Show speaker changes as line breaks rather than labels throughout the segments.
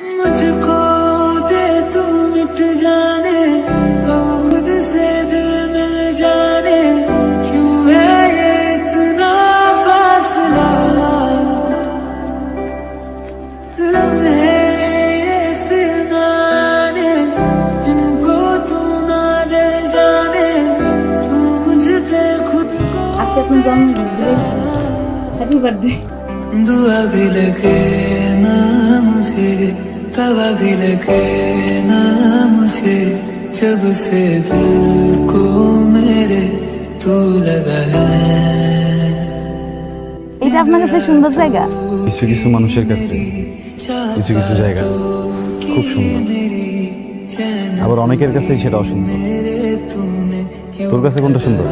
मुझको दे तुम मिट जाने हम खुद से दिल मिल जाने। क्यों है ये इतना फासला? लम्हे ये फिर इनको तू ना दे जाने। तू मुझ पे खुद को
आज तक हैप्पी बर्थडे
दुआ भी लगे ना मुझे। तवा भी लगे ना मुझे जब से दिल को मेरे तू लगा है
এটা আপনার কাছে সুন্দর জায়গা
কিছু কিছু মানুষের কাছে কিছু কিছু জায়গা খুব সুন্দর আবার অনেকের কাছেই সেটা অসুন্দর তোর কাছে কোনটা সুন্দর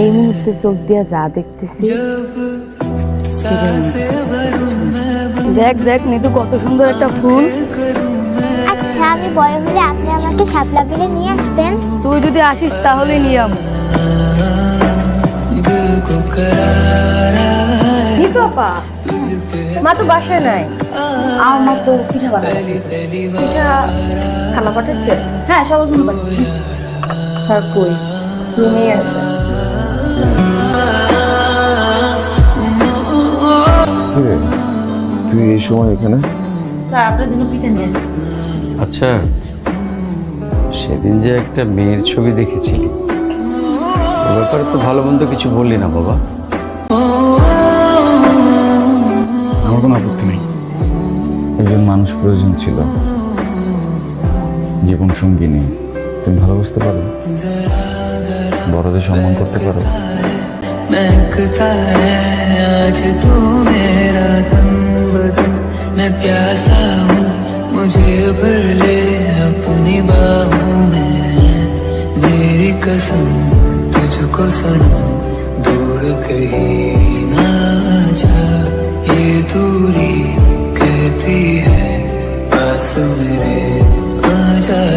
এই মুহূর্তে চোখ দিয়ে যা দেখতেছি দেখ দেখ নিতু কত সুন্দর একটা ফুল।
আচ্ছা আমি বড় হলে আপনি আমাকে শাপলা বিলে নিয়ে আসবেন।
তুই যদি আসিস তাহলে নিয়ে আম। নিতু আপা মা তো বাসায় নাই। তো পিঠা পিঠা খালা পাঠাচ্ছে হ্যাঁ সবার জন্য পাঠাচ্ছে স্যার কই আছে।
তুই এই সময় এখানে
স্যার আপনার জন্য পিঠা নিয়ে আসছি
আচ্ছা সেদিন যে একটা মেয়ের ছবি দেখেছিলি ও ব্যাপারে তো ভালো মন্দ কিছু বললি না বাবা
আমার কোনো আপত্তি নেই একজন মানুষ প্রয়োজন ছিল জীবন সঙ্গী নেই তুমি ভালোবাসতে পারো বড়দের সম্মান করতে পারো
महकता है आज तू मेरा तन बदन मैं प्यासा हूँ, मुझे भर ले अपनी बाहों में। मेरी कसम तुझको सनम, दूर कहीं ना जा। ये दूरी कहती है, पास मेरे आ जा।